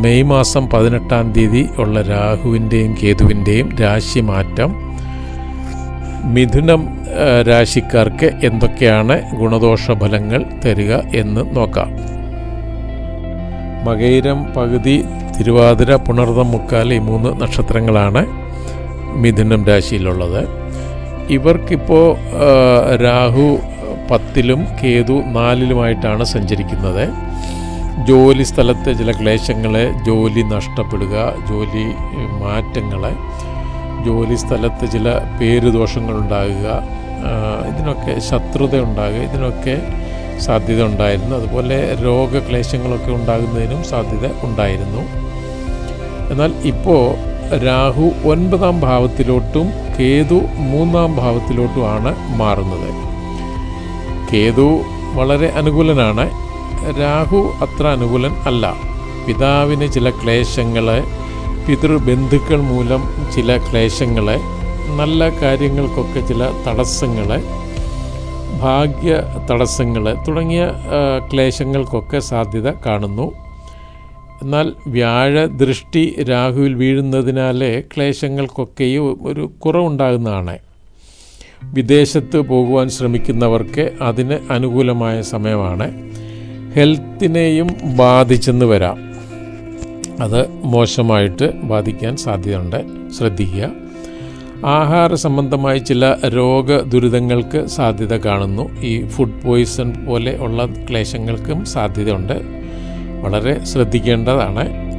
May മാസം പതിനെട്ടാം തീയതി ഉള്ള രാഹുവിന്റെയും കേതുവിന്റെയും രാശിമാറ്റം. മിഥുനം രാശിക്കാർക്ക് എന്തൊക്കെയാണ് ഗുണദോഷ ഫലങ്ങൾ തരിക എന്ന് നോക്കാം. മകൈരം പകുതി തിരുവാതിര പുണർതം മുക്കാൽ ഈ മൂന്ന് നക്ഷത്രങ്ങളാണ് മിഥുനം രാശിയിലുള്ളത്. ഇവർക്കിപ്പോൾ രാഹു പത്തിലും കേതു നാലിലുമായിട്ടാണ് സഞ്ചരിക്കുന്നത്. ജോലി സ്ഥലത്തെ ചില ക്ലേശങ്ങളെ ജോലി നഷ്ടപ്പെടുക ജോലി മാറ്റങ്ങളെ ജോലി സ്ഥലത്ത് ചില പേരുദോഷങ്ങളുണ്ടാകുക ഇതിനൊക്കെ ശത്രുത ഉണ്ടാകുക ഇതിനൊക്കെ സാധ്യത ഉണ്ടായിരുന്നു. അതുപോലെ രോഗക്ലേശങ്ങളൊക്കെ ഉണ്ടാകുന്നതിനും സാധ്യത ഉണ്ടായിരുന്നു. എന്നാൽ ഇപ്പോൾ രാഹു ഒൻപതാം ഭാവത്തിലോട്ടും കേതു മൂന്നാം ഭാവത്തിലോട്ടുമാണ് മാറുന്നത്. കേതു വളരെ അനുകൂലനാണ്. രാഹു അത്ര അനുകൂലൻ അല്ല. പിതാവിന് ചില ക്ലേശങ്ങൾ പിതൃബന്ധുക്കൾ മൂലം ചില ക്ലേശങ്ങൾ നല്ല കാര്യങ്ങൾക്കൊക്കെ ചില തടസ്സങ്ങൾ ഭാഗ്യ തടസ്സങ്ങൾ തുടങ്ങിയ ക്ലേശങ്ങൾക്കൊക്കെ സാധ്യത കാണുന്നു. എന്നാൽ വ്യാഴ ദൃഷ്ടി രാഹുവിൽ വീഴുന്നതിനാൽ ക്ലേശങ്ങൾക്കൊക്കെയും ഒരു കുറവുണ്ടാകുന്നതാണ്. വിദേശത്ത് പോകുവാൻ ശ്രമിക്കുന്നവർക്ക് അതിന് അനുകൂലമായ സമയമാണ്. ഹെൽത്തിനെയും ബാധിച്ചെന്ന് വരാം. അത് മോശമായിട്ട് ബാധിക്കാൻ സാധ്യതയുണ്ട്. ശ്രദ്ധിക്കുക. ആഹാര സംബന്ധമായ ചില രോഗ ദുരിതങ്ങൾക്ക് സാധ്യത കാണുന്നു. ഈ ഫുഡ് പോയിസൺ പോലെ ഉള്ള ക്ലേശങ്ങൾക്കും സാധ്യതയുണ്ട്. വളരെ ശ്രദ്ധിക്കേണ്ടതാണ്.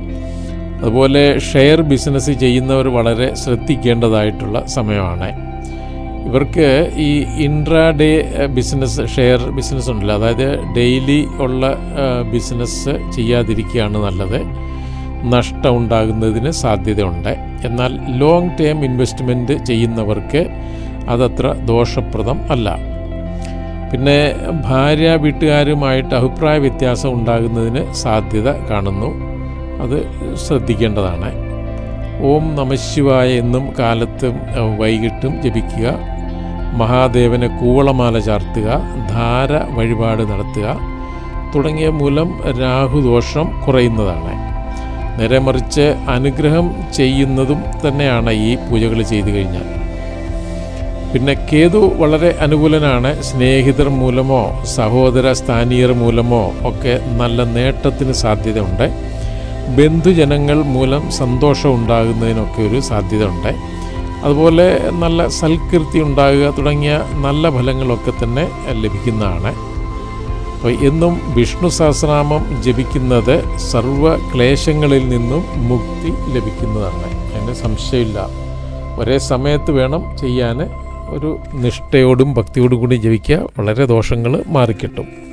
അതുപോലെ ഷെയർ ബിസിനസ് ചെയ്യുന്നവർ വളരെ ശ്രദ്ധിക്കേണ്ടതായിട്ടുള്ള സമയമാണ്. ഇവർക്ക് ഈ intra day business share business ഉണ്ടല്ലോ. അതായത് ഡെയിലി ഉള്ള ബിസിനസ് ചെയ്യാതിരിക്കുകയാണ് നല്ലത്. നഷ്ടം ഉണ്ടാകുന്നതിന് സാധ്യതയുണ്ട്. എന്നാൽ ലോങ് ടേം ഇൻവെസ്റ്റ്മെന്റ് ചെയ്യുന്നവർക്ക് അതത്ര ദോഷപ്രദം അല്ല. പിന്നെ ഭാര്യ വീട്ടുകാരുമായിട്ട് അഭിപ്രായ വ്യത്യാസം ഉണ്ടാകുന്നതിന് സാധ്യത കാണുന്നു. അത് ശ്രദ്ധിക്കേണ്ടതാണ്. ഓം നമശിവായ എന്നും കാലത്തും വൈകിട്ടും ജപിക്കുക. മഹാദേവനെ കൂവളമാല ചാർത്തുക ധാര വഴിപാട് നടത്തുക. തുടങ്ങിയ മൂലം രാഹുദോഷം കുറയുന്നതാണ്. നേരെ മറിച്ച് അനുഗ്രഹം ചെയ്യുന്നതും തന്നെയാണ് ഈ പൂജകൾ ചെയ്തു കഴിഞ്ഞാൽ. പിന്നെ കേതു വളരെ അനുകൂലനാണ്. സ്നേഹിതർ മൂലമോ സഹോദര സ്ഥാനീയർ മൂലമോ ഒക്കെ നല്ല നേട്ടത്തിന് സാധ്യതയുണ്ട്. ബന്ധുജനങ്ങൾ മൂലം സന്തോഷം ഉണ്ടാകുന്നതിനൊക്കെ ഒരു സാധ്യത ഉണ്ട് അതുപോലെ നല്ല സൽകീർത്തി ഉണ്ടാകുക തുടങ്ങിയ നല്ല ഫലങ്ങളൊക്കെ തന്നെ ലഭിക്കുന്നതാണ്. അപ്പോൾ എന്നും വിഷ്ണു സഹസ്രനാമം ജപിക്കുന്നത് സർവ ക്ലേശങ്ങളിൽ നിന്നും മുക്തി ലഭിക്കുന്നതാണ്. അതിന് സംശയമില്ല. ഒരേ സമയത്ത് വേണം ചെയ്യാൻ. ഒരു നിഷ്ഠയോടും ഭക്തിയോടും കൂടി ജപിക്കുക. വളരെ ദോഷങ്ങൾ മാറിക്കിട്ടും.